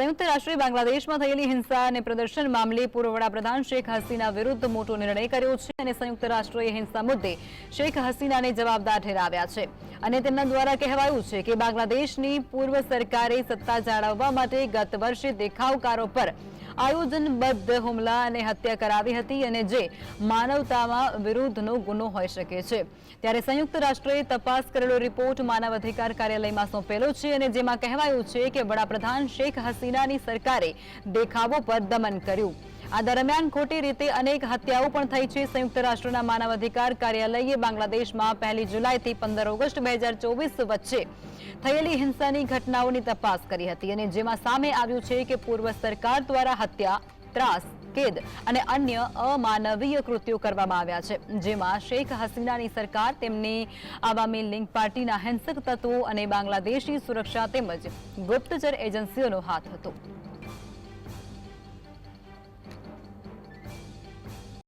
સંયુક્ત રાષ્ટ્રે બાંગ્લાદેશમાં થયેલી હિંસા અને પ્રદર્શન મામલે પૂર્વ વડાપ્રધાન શેખ હસીના વિરુદ્ધ મોટો નિર્ણય કર્યો છે અને સંયુક્ત રાષ્ટ્રોએ હિંસા મુદ્દે શેખ હસીનાને જવાબદાર ઠેરાવ્યા છે. અને તેમના દ્વારા કહેવાયું છે કે બાંગ્લાદેશની પૂર્વ સરકારે સત્તા જાળવવા માટે ગત વર્ષે દેખાવકારો પર આયોજનબદ્ધ હુમલા અને હત્યા કરાવી હતી અને જે માનવતામાં વિરુદ્ધનો ગુનો હોઈ શકે છે. ત્યારે સંયુક્ત રાષ્ટ્રએ તપાસ કરેલો રિપોર્ટ માનવ અધિકાર કાર્યાલયમાં સોંપેલો છે અને જેમાં કહેવાયું છે કે વડાપ્રધાન શેખ હસીનાની સરકારે દેખાવો પર દમન કર્યું. આ દરમિયાન ખોટી રીતે અનેક હત્યાઓ પણ થઈ છે. સંયુક્ત રાષ્ટ્રના માનવ અધિકાર કાર્યાલયે બાંગ્લાદેશમાં પહેલી જુલાઈથી પંદર ઓગસ્ટ બે હજાર ચોવીસ વચ્ચે થયેલી હિંસાની ઘટનાઓની તપાસ કરી હતી અને જેમાં સામે આવ્યું છે કે પૂર્વ સરકાર દ્વારા હત્યા ત્રાસ કેદ અને અન્ય અમાનવીય કૃત્યો કરવામાં આવ્યા છે. જેમાં શેખ હસીનાની સરકાર, તેમની આવામી લિંક પાર્ટીના હિંસક તત્વો અને બાંગ્લાદેશી સુરક્ષા તેમજ ગુપ્તચર એજન્સીઓનો હાથ હતો.